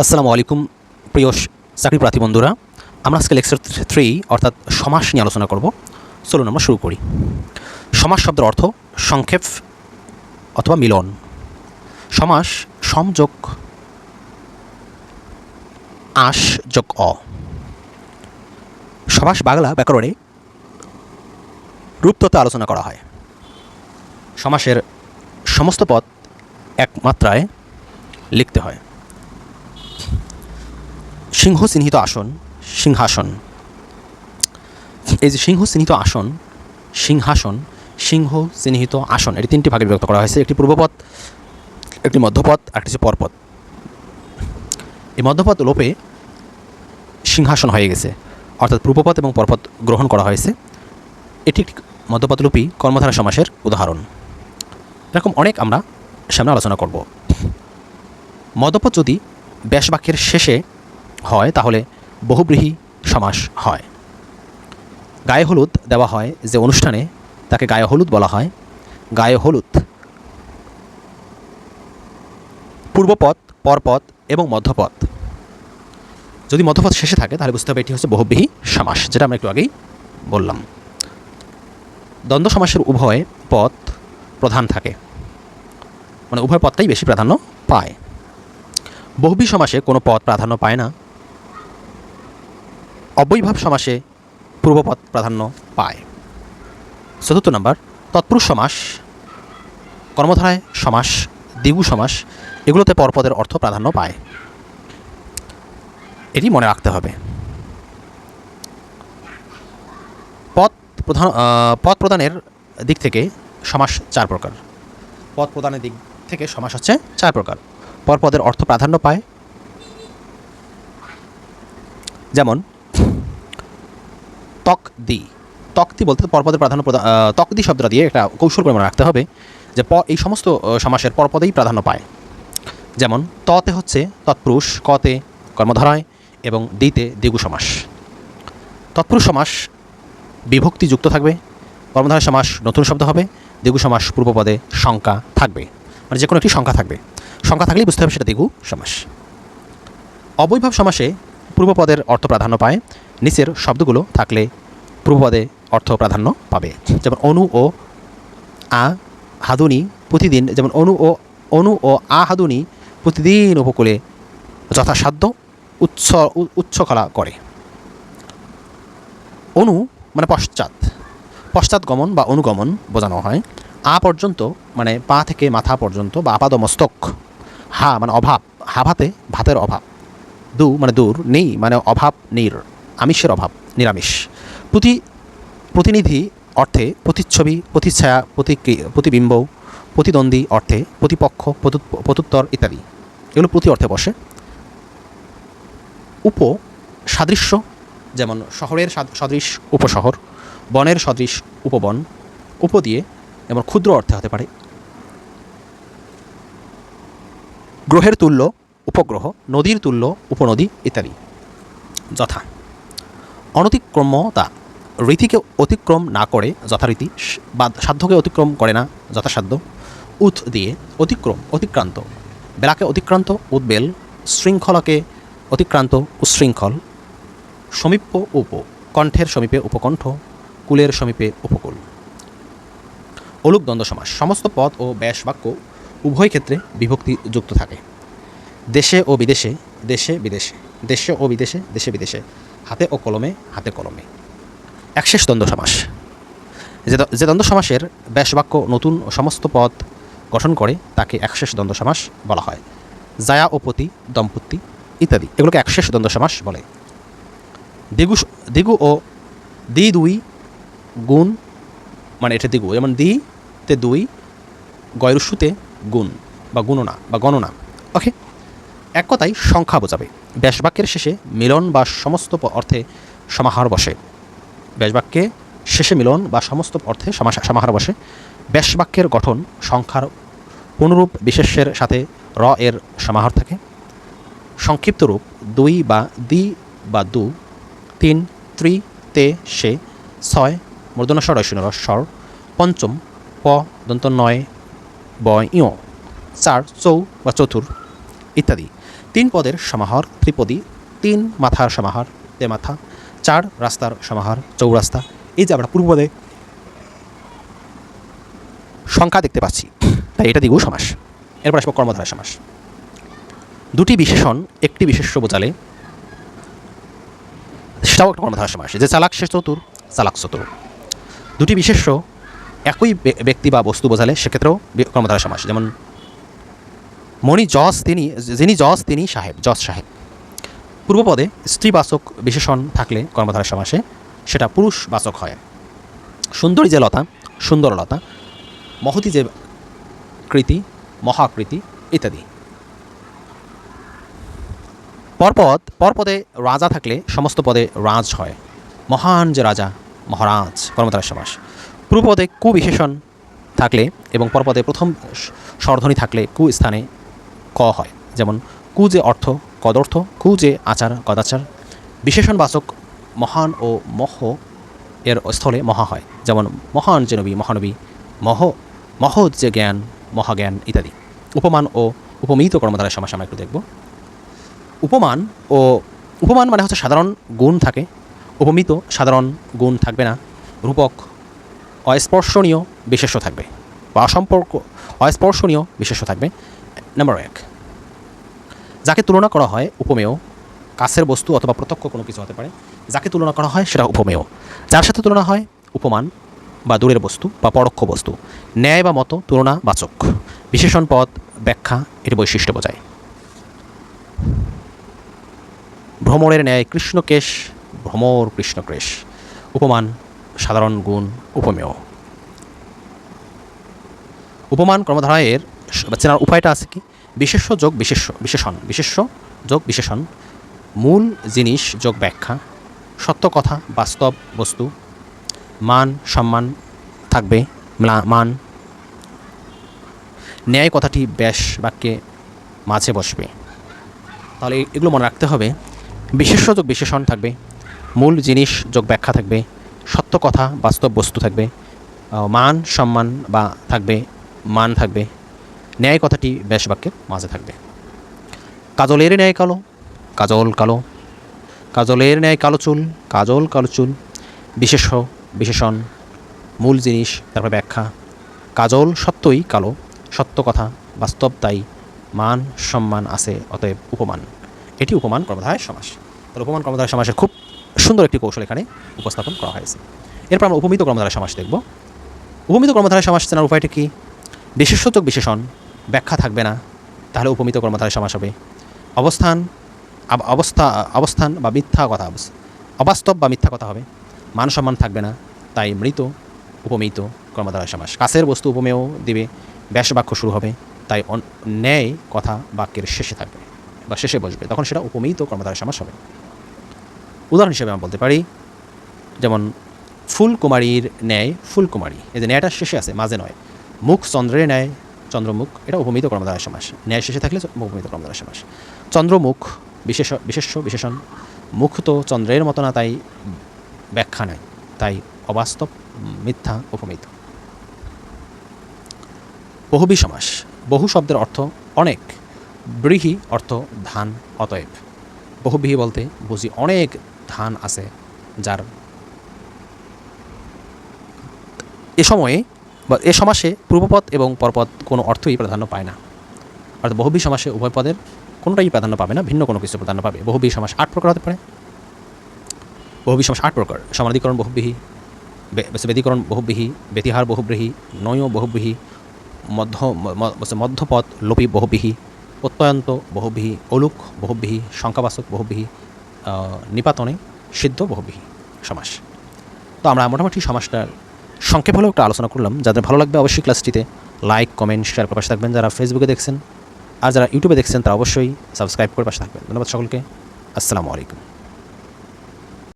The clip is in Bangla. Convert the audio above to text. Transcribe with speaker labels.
Speaker 1: আসসালামু আলাইকুম, প্রিয় চাকরি প্রার্থী বন্ধুরা। আমরা আজকে লেকচার থ্রি অর্থাৎ সমাস নিয়ে আলোচনা করব। চলুন আমরা শুরু করি। সমাস শব্দের অর্থ সংক্ষেপ অথবা মিলন। সমাস সমযোগ আশ যোগ অ। সমাস বাংলা ব্যাকরণে রূপতত্ত্ব আলোচনা করা হয়। সমাসের সমস্ত পদ এক মাত্রায় লিখতে হয়। সিংহ চিহ্নিত আসন, সিংহাসন। এই যে সিংহ চিহ্নিত আসন, সিংহাসন সিংহ চিহ্নিত আসন, এটি তিনটি ভাগে বিভক্ত করা হয়েছে, একটি পূর্বপথ একটি মধ্যপদ, আর একটি হচ্ছে পরপদ। এই মধ্যপদ লোপে সিংহাসন হয়ে গেছে, অর্থাৎ পূর্বপথ এবং পরপদ গ্রহণ করা হয়েছে। এটি একটি মধ্যপদলোপী কর্মধারা সমাসের উদাহরণ। এরকম অনেক আমরা সামনে আলোচনা করব। মধ্যপদ যদি ব্যাসবাক্যের শেষে হয়, তাহলে বহুব্রীহি সমাস হয়। গায়ে হলুদ দেওয়া হয় যে অনুষ্ঠানে তাকে গায়ে হলুদ বলা হয়। গায়ে হলুদ। পূর্বপথ, পরপথ এবং মধ্যপথ। যদি মধ্যপথ শেষে থাকে, তাহলে বুঝতে হবে এটি হচ্ছে বহুব্রীহি সমাস, যেটা আমরা একটু আগেই বললাম। দ্বন্দ্ব সমাসের উভয় পথ প্রধান থাকে। মানে উভয় পদটাই বেশি প্রাধান্য পায়। বহুবী সমাসে কোনো পথ প্রাধান্য পায় না। অবৈভাব সমাসে পূর্বপদ প্রাধান্য পায়। চতুর্থ নাম্বার, তৎপুরুষ সমাস, কর্মধারায় সমাস, দ্বিগু সমাস, এগুলোতে পরপদের অর্থ প্রাধান্য পায়। এটি মনে রাখতে হবে। পদ প্রধান পদ প্রদানের দিক থেকে সমাস চার প্রকার। পদ প্রদানের দিক থেকে সমাস হচ্ছে চার প্রকার। পরপদের অর্থ প্রাধান্য পায়। যেমন তক দি তক্তি বলতে পরপদের প্রাধান্য তকদি শব্দটা দিয়ে একটা কৌশল করে মনে রাখতে হবে যে প এই সমস্ত সমাসের পরপদেই প্রাধান্য পায়। যেমন, ততে হচ্ছে তৎপুরুষ, কতে কর্মধারায়, এবং দিতে দ্বিগু সমাস। তৎপুরুষ সমাস বিভক্তি যুক্ত থাকবে, কর্মধারয় সমাস নতুন শব্দ হবে, দ্বিগু সমাস পূর্বপদে শঙ্কা থাকবে। মানে যে কোনো একটি সংখ্যা থাকবে। সংখ্যা থাকলেই বুঝতে হবে সেটা দ্বিগু সমাস। অবৈভাব সমাসে পূর্বপদের অর্থ প্রাধান্য পায় নিচের শব্দগুলো থাকলে পূর্বপদে অর্থ প্রাধান্য পাবে। যেমন অনু ও আ হাদুনি প্রতিদিন, যেমন অনু ও অনু ও আ হাদুনি প্রতিদিন উপকূলে যথাসাধ্য উচ্চ উ- উচ্ছখলা করে। অনু মানে পশ্চাৎ। পশ্চাৎ গমন বা অনুগমন বোঝানো হয়। আ পর্যন্ত মানে পা থেকে মাথা পর্যন্ত বা আপাদ মস্তক হা মানে অভাব। হাভাতে ভাতের অভাব। দু মানে দূর নেই মানে অভাব, নির। আমিষের অভাব, নিরামিষ। প্রতি, প্রতিনিধি অর্থে প্রতিচ্ছবি, প্রতিচ্ছায়া, প্রতিক্রি, প্রতিবিম্ব, প্রতিদ্বন্দ্বী অর্থে প্রতিপক্ষ প্রত্যুত- প্রত্যুত্তর ইত্যাদি। এগুলো প্রতি অর্থে বসে। উপ সাদৃশ্য যেমন শহরের সাদ- সদৃশ উপশহর, বনের সদৃশ উপবন, উপ দিয়ে যেমন ক্ষুদ্র অর্থে হতে পারে। গ্রহের তুল্য, উপগ্রহ, নদীর তুল্য, উপনদী ইত্যাদি। যথা। অনতিক্রম্যতা, রীতিকে অতিক্রম না করে যথারীতি সাধ্যকে অতিক্রম করে না যথাসাধ্য উৎ দিয়ে অতিক্রম, অতিক্রান্ত, বেলাকে অতিক্রান্ত, উদ্বেল, শৃঙ্খলাকে অতিক্রান্ত উচ্ছৃঙ্খল সমীপ্য, উপ, কণ্ঠের সমীপে উপকণ্ঠ, কুলের সমীপে উপকূল। অলুক দ্বন্দ্ব সমাস, সমস্ত পদ ও ব্যাস বাক্য উভয় ক্ষেত্রে বিভক্তি যুক্ত থাকে। দেশে ও বিদেশে, দেশে বিদেশে, দেশে ও বিদেশে, দেশে বিদেশে হাতে ও কলমে, হাতে কলমে। একশেষ দ্বন্দ্ব সমাস। যে দ্বন্দ্ব সমাসের ব্যাসবাক্য নতুন সমস্ত পদ গঠন করে, তাকে একশেষ দ্বন্দ্ব সমাস বলা হয়। জায়া ও পতি, দম্পতি ইত্যাদি, এগুলোকে একশেষ দ্বন্দ্ব সমাস বলে। দিগু দিগু ও দি দুই গুণ মানে এটা দিগু, যেমন দি তে দুই গয়রুসুতে গুণ, বা গুণনা, বা গণনা। ওকে? এক কথায় সংখ্যা বোঝাবে। ব্যাসবাক্যের শেষে মিলন বা সমস্ত অর্থে সমাহার বসে। ব্যাসবাক্যে শেষে মিলন বা সমস্ত অর্থে সমাহার বসে। ব্যাসবাক্যের গঠন সংখ্যার পুনরূপ বিশেষ্যের সাথে র এর সমাহার থাকে। সংক্ষিপ্ত রূপ দুই বা দি বা দু, তিন, ত্রি, তে সে ছয়, মূর্ধন্যস্বর রসুন স্বর পঞ্চম, প দন্ত নয় ব ইয় চার, চৌ বা চতুর ইত্যাদি। তিন পদের সমাহার, ত্রিপদী, তিন মাথার সমাহার, তে মাথা, চার রাস্তার সমাহার, চৌরাস্তা। এই যে আমরা পূর্বপদে সংখ্যা দেখতে পাচ্ছি, তাই এটা দ্বিগু সমাস। এরপর আসব কর্মধারা সমাস। দুটি বিশেষণ, একটি বিশেষ্য বোঝালে সেটাও একটা কর্মধারা সমাস। যে চালাক শেষ চতুর, চালাক চতুর। দুটি বিশেষ্য, একই ব্যক্তি বা বস্তু বোঝালে সেক্ষেত্রেও কর্মধারা সমাস। যেমন মণি জজ তিনি, যিনি জজ তিনি সাহেব জজ সাহেব। পূর্বপদে স্ত্রীবাচক বিশেষণ থাকলে কর্মধারা সমাসে সেটা পুরুষবাচক হয়। সুন্দরী যে লতা সুন্দরলতা মহতি যে কৃতি, মহাকৃতি ইত্যাদি। পরপদ, পরপদে রাজা থাকলে সমস্ত পদে রাজ হয়। মহান যে রাজা, মহারাজ কর্মধারা সমাস। পূর্বপদে কুবিশেষণ থাকলে এবং পরপদে প্রথম স্বরধ্বনি থাকলে কু স্থানে ক হয়। যেমন, কু যে অর্থ, কদর্থ, কু যে আচার, কদাচার। বিশেষণবাচক, মহান ও মহ এর স্থলে মহা হয়। যেমন, মহান যে নবী, মহানবী, মহ মহৎ যে জ্ঞান, মহাজ্ঞান ইত্যাদি। উপমান ও উপমিত কর্মধারায় সমাস আমরা একটু দেখব। উপমান ও উপমান মানে হচ্ছে সাধারণ গুণ থাকে। উপমিত সাধারণ গুণ থাকবে না। রূপক, অস্পর্শনীয় বিশেষ্য থাকবে। বা অসম্পর্ক, অস্পর্শনীয় বিশেষ্য থাকবে। নাম্বার এক। যাকে তুলনা করা হয় উপমেয়, কাছের বস্তু অথবা প্রত্যক্ষ কোনো কিছু হতে পারে, যাকে তুলনা করা হয় সেটা উপমেয়। যার সাথে তুলনা হয় উপমান বা দূরের বস্তু বা পরোক্ষ বস্তু। ন্যায় বা মতো, তুলনা বাচক বিশেষণ, পদ, ব্যাখ্যা এটি বৈশিষ্ট্য বোঝায়। ভ্রমরের ন্যায় কৃষ্ণকেশ, ভ্রমর কৃষ্ণকেশ। উপমান, সাধারণ গুণ, উপমেয়। উপমান কর্মধারায়ের বা চেনার উপায়টা আছে কি? বিশেষ্য যোগ বিশেষ্য বিশেষণ বিশেষ্য যোগ বিশেষণ। মূল জিনিস যোগ ব্যাখ্যা। সত্য কথা, বাস্তব বস্তু। মান, সম্মান থাকবে। মান। ন্যায় কথাটি ব্যাস বাক্যে মাঝে বসবে। তাহলে এগুলো মনে রাখতে হবে। বিশেষ্য যোগ বিশেষণ থাকবে। মূল জিনিস যোগ ব্যাখ্যা থাকবে। সত্য কথা, বাস্তব বস্তু থাকবে। মান, সম্মান বা থাকবে। মান থাকবে। ন্যায় কথাটি ব্যাস বাক্যের মাঝে থাকবে। কাজলের ন্যায় কালো, কাজল কালো, কাজলের ন্যায় কালো চুল, কাজল কালো চুল বিশেষ্য বিশেষণ, মূল জিনিস, তারপর ব্যাখ্যা। কাজল সত্যই কালো, সত্য কথা, বাস্তব তাই, মান, সম্মান আছে, অতএব উপমান। এটি উপমান কর্মধারায় সমাস। তাহলে উপমান কর্মধারায় সমাসের খুব সুন্দর একটি কৌশল এখানে উপস্থাপন করা হয়েছে। এরপর আমরা উপমিত কর্মধারায় সমাস দেখব। উপমিত কর্মধারায় সমাস চেনার উপায়টা কি? বিশেষ্যতক বিশেষণ ব্যাখ্যা থাকবে না, তাহলে উপমিত কর্মধারায় সমাস হবে। অবস্থান অবস্থা, অবস্থান বা মিথ্যা কথা অবস- অবাস্তব বা মিথ্যা কথা হবে। মান সম্মান থাকবে না, তাই মৃত, উপমিত কর্মধারায় সমাস। কাছের বস্তু উপমেয় দিবে ব্যাস বাক্য শুরু হবে, তাই ন্যায় কথা বাক্যের শেষে থাকবে, বা শেষে বসবে। তখন সেটা উপমিত কর্মধারায় সমাস হবে। উদাহরণ হিসেবে আমরা বলতে পারি, যেমন, ফুলকুমারীর ন্যায় ফুলকুমারী। এই যে ন্যায়টা শেষে আছে, মাঝে নয়। মুখ চন্দ্রের ন্যায় চন্দ্রমুখ এটা উপমিত কর্মধারায় সমাস। ন্যায় শেষে থাকলে উপমিত কর্মধারায় সমাস। চন্দ্রমুখ, বিশেষ বিশেষ্য, বিশেষণ। মুখ তো চন্দ্রের মতো না, তাই ব্যাখ্যা নাই। তাই অবাস্তব, মিথ্যা, উপমিত। বহুবী সমাস। বহু শব্দের অর্থ অনেক। ব্রীহি অর্থ ধান, অতএব। বহুবিহী বলতে বুঝি অনেক ধান আছে, যার এ সময়ে বা এ সমাসে পূর্বপদ এবং পরপদ কোনো অর্থই প্রাধান্য পায় না। অর্থাৎ বহুবী সমাসে উভয় পদের কোনোটাই প্রাধান্য পাবে না, ভিন্ন কোনো কিছু প্রাধান্য পাবে। বহুবী সমাস আট প্রকার হতে পারে। বহুবী সমাস আট প্রকার। সমাধিকরণ বহুবিহী বে- বেদীকরণ বহুবিহী ব্যতিহার বহুব্রীহী, নয় বহুবিহী মধ্য, ম- ম- বলছে মধ্যপদ লোপী বহুবিহী প্রত্যয়ন্ত বহুবিহী অলুক বহুবিহী সংখ্যাবাচক বহুবিহী নিপাতনে সিদ্ধ বহুবিহী সমাস। তো আমরা মোটামুটি সমাসটার সংক্ষেপ হলেও একটা আলোচনা করলাম। যাদের ভালো লাগবে অবশ্যই ক্লাসটিতে লাইক কমেন্ট শেয়ার করে পাশে থাকবেন। যারা ফেসবুকে দেখছেন আর যারা ইউটিউবে দেখছেন, তারা অবশ্যই সাবস্ক্রাইব করে পাশে থাকবেন। ধন্যবাদ সকলকে। আসসালামু আলাইকুম।